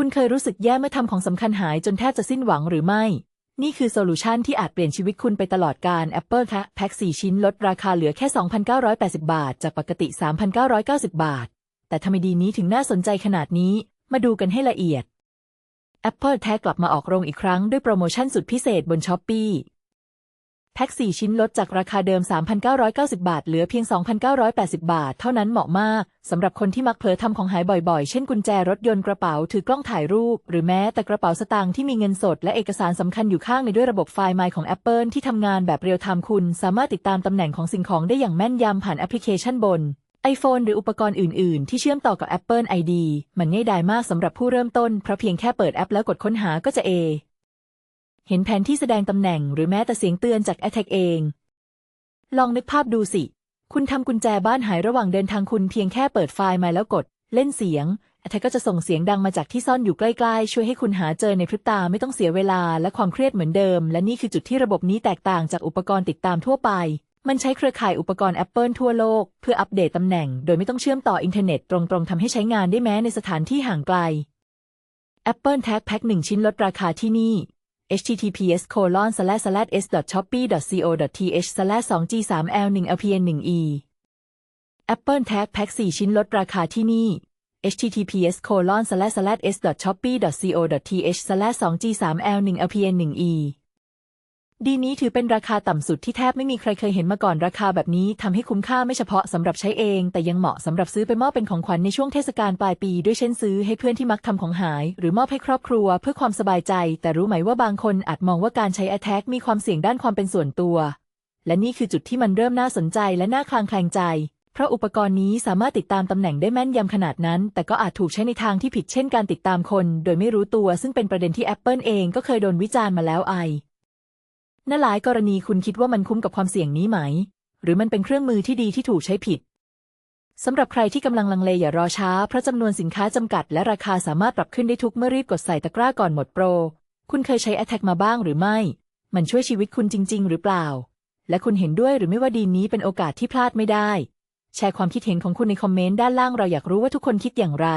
คุณเคยรู้สึกแย่เมื่อทำของสำคัญหายจนแทบจะสิ้นหวังหรือไม่ นี่คือโซลูชันที่อาจเปลี่ยนชีวิตคุณไปตลอดการ Apple คะแพ็ค 4 ชิ้นลดราคาเหลือแค่ 2,980 บาท จากปกติ 3,990 บาท แต่ทำไมดีนี้ถึงน่าสนใจขนาดนี้ มาดูกันให้ละเอียด Apple แท็กลับมาออกโรงอีกครั้งด้วยโปรโมชั่นสุดพิเศษบน s h อ p e e แพ็ค 4 ชิ้นลดจากราคาเดิม 3,990 บาท เหลือเพียง 2,980 บาท เท่านั้นเหมาะมากสำหรับคนที่มักเผลอทำของหายบ่อยๆ เช่นกุญแจรถยนต์กระเป๋าถือกล้องถ่ายรูป หรือแม้แต่กระเป๋าสตางค์ที่มีเงินสดและเอกสารสำคัญอยู่ข้างในด้วยระบบไฟล์ My ของ Apple ที่ทำงานแบบเรียลไทม์คุณ สามารถติดตามตำแหน่งของสิ่งของได้อย่างแม่นยำผ่านแอปพลิเคชันบน iPhone หรืออุปกรณ์อื่น ๆ ที่เชื่อมต่อกับ Apple ID มันง่ายดายมากสำหรับผู้เริ่มต้นเพราะเพียงแค่เปิดแอปแล้วกดค้นหาก็จะเอ เห็นแผนที่แสดงตำแหน่งหรือแม้แต่เสียงเตือนจาก AirTag เอง ลองนึกภาพดูสิ คุณทำกุญแจบ้านหายระหว่างเดินทางคุณเพียงแค่เปิดไฟล์มาแล้วกด เล่นเสียง AirTag ก็จะส่งเสียงดังมาจากที่ซ่อนอยู่ใกล้ๆ ช่วยให้คุณหาเจอในพริบตาไม่ต้องเสียเวลาและความเครียดเหมือนเดิม และนี่คือจุดที่ระบบนี้แตกต่างจากอุปกรณ์ติดตามทั่วไป มันใช้เครือข่ายอุปกรณ์ Apple ทั่วโลก เพื่ออัปเดตตำแหน่ง โดยไม่ต้องเชื่อมต่ออินเทอร์เน็ตตรงๆทำให้ใช้งานได้แม้ในสถานที่ห่างไกล Apple Tag Pack 1 ชิ้นลดราคาที่นี่ https colon slash slash s shopee co th slash 2 g 3 l 1 apn 1 e Apple Tag Pack 4 ชิ้นลดราคาที่นี่ https colon slash slash s shopee co th slash 2 g 3 l 1 apn 1 e ดีนี้ถือเป็นราคาต่ำสุดที่แทบไม่มีใครเคยเห็นมาก่อนราคาแบบนี้ทำให้คุ้มค่าไม่เฉพาะสำหรับใช้เอง แต่ยังเหมาะสำหรับซื้อไปมอบเป็นของขวัญในช่วงเทศกาลปลายปี ด้วยเช่นซื้อให้เพื่อนที่มักทำของหาย หรือมอบให้ครอบครัวเพื่อความสบายใจ แต่รู้ไหมว่าบางคนอาจมองว่าการใช้ a t t a c มีความเสี่ยงด้านความเป็นส่วนตัว และนี่คือจุดที่มันเริ่มน่าสนใจและน่าคลางแคลงใจ เพราะอุปกรณ์นี้สามารถติดตามตำแหน่งได้แม่นยำขนาดนั้น แต่ก็อาจถูกใช้ในทางที่ผิดเช่นการติดตามคน โดยไม่รู้ตัว ซึ่งเป็นประเด็นที่ Apple เองก็เคยโดนวิจารณ์มาแล้วไอ ณหลายกรณีคุณคิดว่ามันคุ้มกับความเสี่ยงนี้ไหม หรือมันเป็นเครื่องมือที่ดีที่ถูกใช้ผิดสำหรับใครที่กำลังลังเลอย่ารอช้า เพราะจำนวนสินค้าจำกัดและราคาสามารถปรับขึ้นได้ทุกเมื่อรีบกดใส่ตะกร้าก่อนหมดโปร คุณเคยใช้ Attack มาบ้างหรือไม่ มันช่วยชีวิตคุณจริง ๆ หรือเปล่า และคุณเห็นด้วยหรือไม่ว่าดีนนี้เป็นโอกาสที่พลาดไม่ได้ แชร์ความคิดเห็นของคุณในคอมเมนต์ด้านล่างเราอยากรู้ว่าทุกคนคิดอย่างไร